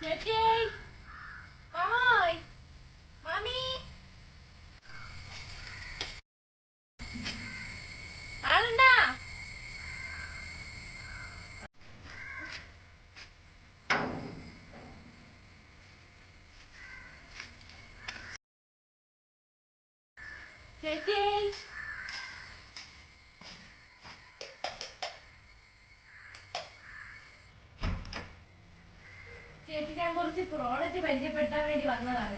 ചേച്ചി മാമോയ് മാമി ആളുണ്ടാ ചേച്ചി ചേച്ചി ഞാൻ കുറച്ച് പ്രോഡക്റ്റ് പരിചയപ്പെടുത്താൻ വേണ്ടി വന്നതാണ്.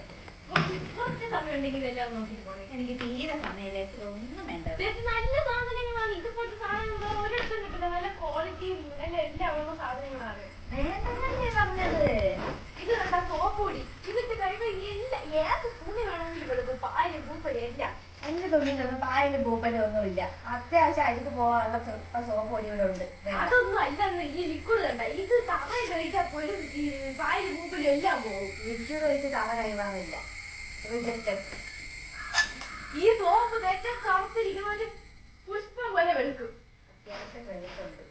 കുറച്ച് സമയം ഉണ്ടെങ്കിൽ എല്ലാം നോക്കിട്ട് പോണേ എനിക്ക് തീരെ സമയമില്ല ഒന്നും വേണ്ട. നല്ല സാധനങ്ങളാണ്. ഇതുപോലത്തെ സാധനങ്ങൾ ഒരിടത്തും കിട്ടില്ല നല്ല ക്വാളിറ്റിയും എല്ലാം ഉള്ള സാധനങ്ങളാണ് വേണ്ടെന്നല്ലേ പറഞ്ഞത് ഇത് കണ്ട സോപ്പ് പൊടി ഇതിട്ട് കഴിയുമ്പോൾ എല്ലാ ഏത് തുണി വേണമെങ്കിലും എടുക്കും പാലും പൂപ്പലും എല്ലാം എന്റെ തുണിയിലൊന്നും പായലും പൂപ്പലും ഒന്നുമില്ല അത്യാവശ്യം അഴുക്ക് പോകാനുള്ള സോപ്പ് പൊടി ഇവിടെ ഉണ്ട് വേണ്ട. അതൊന്നും അല്ല ഈ ലിക്വിഡ് കണ്ട. ഇത് തറയിൽ കഴിച്ചാൽ പോലും ഈ പാലും പൂപ്പലും എല്ലാം പോകും. ലിക്വിഡ് ഈ സോപ്പ് തേച്ചാൽ കറുത്തിരിക്കുന്ന പുഷ്പം പോലെ വെളുക്കും. അത്യാവശ്യം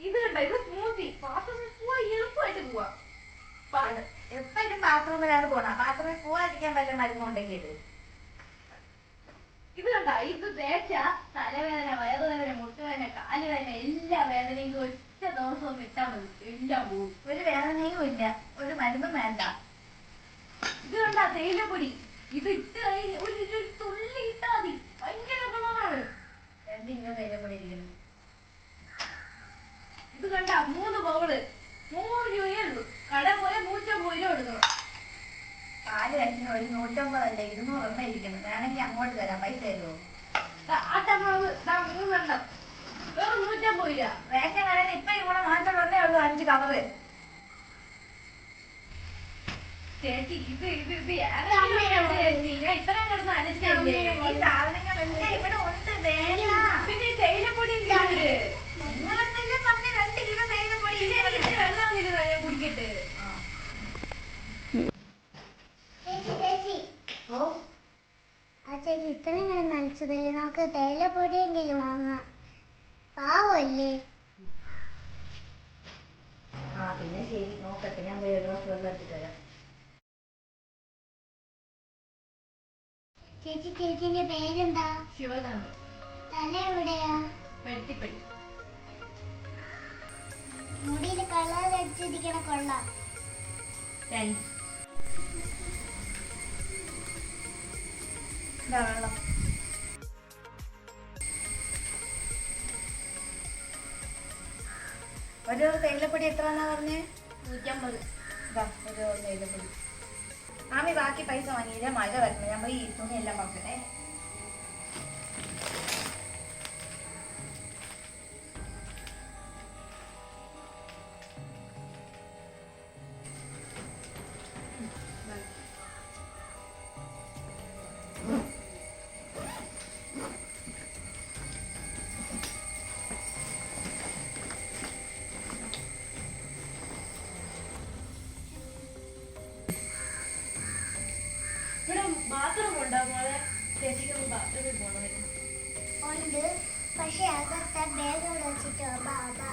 ഇത് കണ്ട ഇത് സ്മൂത്തി. ബാത്റൂമിൽ പോവാ എളുപ്പമായിട്ട് പോവാ. പ- എപ്പോഴും ബാത്റൂമിലാണ് പോണ ബാത്റൂമിൽ പോവാതിരിക്കാൻ വല്ല മരുന്നുണ്ടെങ്കിൽ ഇത് കണ്ട ഇത് തേച്ച തലവേദന വയറുവേദന മുട്ടുവേദന കാലുവേദന എല്ലാ വേദനയും ഒറ്റ ദിവസവും വിട്ടാൽ മതി. എല്ലാം പോകും ഒരു വേദനയും ഇല്ല. ഒരു മരുന്നും വേണ്ട. ഇത് കണ്ട തേയിലപ്പൊടി. ഇത് ഇട്ട് കഴിഞ്ഞ് ഒരു തുള്ളി ഇട്ടാ മതി. ഭയങ്കര ഗുണമാണ് കിലോ തേയിലപ്പൊടി ഇരിക്കുന്നു ഇത് കണ്ട മൂന്ന് ബൗൾ നൂറ് രൂപയേ ഉള്ളൂ കട പോലെ നൂറ്റമ്പത് രൂപ കൊടുക്കണം പാൽ കഴിക്കുന്ന ഒരു നൂറ്റമ്പതല്ല? എണ്ണ ഇരിക്കുന്നു. വേണമെങ്കിൽ അങ്ങോട്ട് തരാം. പൈസ തരുമോ റേഷൻ കടയിൽ ഇപ്പൊ ഇവിടെ ഉള്ളൂ അഞ്ച് കവറ് ചേച്ചി ഇത് ഇത് ഇത്. ഇത്രയും കിടന്ന് അനച്ചില്ലേ ഈ സാധനങ്ങളെല്ലാം ഇവിടെ ഉണ്ട് വേണ്ട പിന്നെ ഈ തേയിലപ്പൊടി ഇല്ലാണ്ട് നിങ്ങളെന്നല്ലേ പറഞ്ഞ രണ്ട് കിലോ തേയിലപ്പൊടി ഇത് എനിക്ക് വെള്ളം തരുന്നോ ഞാൻ കുടിക്കട്ടെ ചേച്ചി ചേച്ചി ഓ ആ ചേച്ചി ഇത്രയും നനച്ചതല്ലേ നമുക്ക് തേയിലപ്പൊടിയെങ്കിലും വാങ്ങാം. പാവല്ലേ? ആ പിന്നെ ശരി. നോക്കട്ടെ ഞാൻ വേറെ ഒരു ഗ്ലാസ് വെള്ളം എടുത്തിട്ട് വരാം. ചേച്ചി ചേച്ചിന്റെ പേരെന്താ? ശിവകാന്ത് തല എവിടെയാ വെട്ടിപ്പടി മുടിയിൽ കളർ അടിച്ചിരിക്കണ കൊള്ളാം. താങ്ക്സ് വെള്ളം. ഒരു തേയിലപ്പൊടി എത്രയാണെന്നാ പറഞ്ഞേ? നൂറ്റമ്പത്. ഇതാ ഒരു തേയിലപ്പൊടി. ആമി ബാക്കി പൈസ വാങ്ങിയില്ല? മഴ വരണം നമ്മൾ ഈ തുണി എല്ലാം ഉണ്ട്. പക്ഷെ അകത്തെ ബാഗ് ഇവിടെ വെച്ചിട്ടോ ബാബാ